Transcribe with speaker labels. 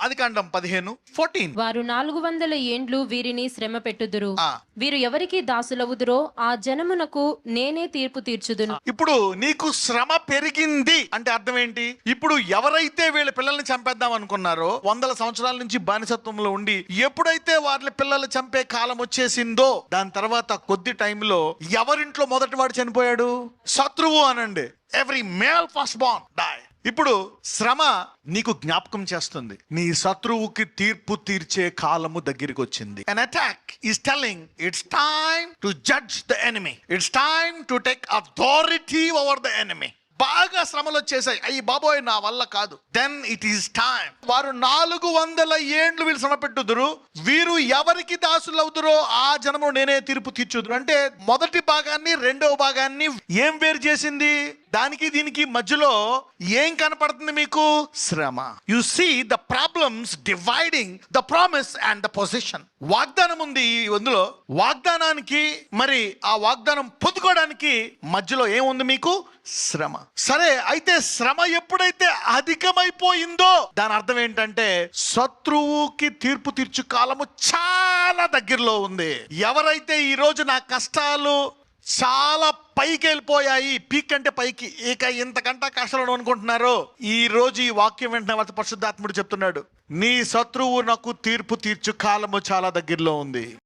Speaker 1: అది కాండం పదిహేను ఫోర్టీన్
Speaker 2: వారు నాలుగు వందల ఏండ్లు వీరిని శ్రమ పెట్టుదురు. వీరు ఎవరికి దాసులవుదురో ఆ జనమునకు నేనే తీర్పు తీర్చుదును.
Speaker 1: ఇప్పుడు నీకు శ్రమ పెరిగింది అంటే అర్థం ఏంటి? ఇప్పుడు ఎవరైతే వీళ్ళ పిల్లల్ని చంపేద్దాం అనుకున్నారో వందల సంవత్సరాల నుంచి బానిసత్వంలో ఉండి ఎప్పుడైతే వాళ్ళ పిల్లలు చంపే కాలం వచ్చేసిందో దాని తర్వాత కొద్ది టైంలో ఎవరింట్లో మొదటి వాడు చనిపోయాడు? శత్రువు అనండి. Every male first born die ఇప్పుడు శ్రమ నీకు జ్ఞాపకం చేస్తుంది. నీ శత్రువుకి తీర్పు తీర్చే కాలము దగ్గరికి వచ్చింది an attack is telling it's time to judge the enemy it's time to take authority over the enemy బాగా శ్రమలు వచ్చేసాయి. అయ్యి బాబోయ్ నా వల్ల కాదు. దెన్ ఇట్ ఈస్ టైం వారు నాలుగు వందల ఏండ్లు వీళ్ళు శ్రమ పెట్టుదురు. వీరు ఎవరికి దాసులు అవుతురో ఆ జనము నేనే తీర్పు తీర్చుదురు. అంటే మొదటి భాగాన్ని రెండవ భాగాన్ని ఏం వేరు చేసింది? దానికి దీనికి మధ్యలో ఏం కనపడుతుంది మీకు? శ్రమ. You see the problems dividing the promise and the position వాగ్దానం ఉంది ఈ అందులో. వాగ్దానానికి మరి ఆ వాగ్దానం పొందుకోవడానికి మధ్యలో ఏముంది మీకు? శ్రమ. సరే అయితే శ్రమ ఎప్పుడైతే అధికమైపోయిందో దాని అర్థం ఏంటంటే శత్రువుకి తీర్పు తీర్చు కాలము చాలా దగ్గరలో ఉంది. ఎవరైతే ఈ రోజు నా కష్టాలు చాలా పైకి వెళ్ళిపోయాయి. పీక్ అంటే పైకి. ఇక ఇంతకంటే కష్టాలను అనుకుంటున్నారు. ఈ రోజు ఈ వాక్యం వెంటనే పరిశుద్ధాత్ముడు చెప్తున్నాడు. నీ శత్రువు నాకు తీర్పు తీర్చు కాలము చాలా దగ్గరలో ఉంది.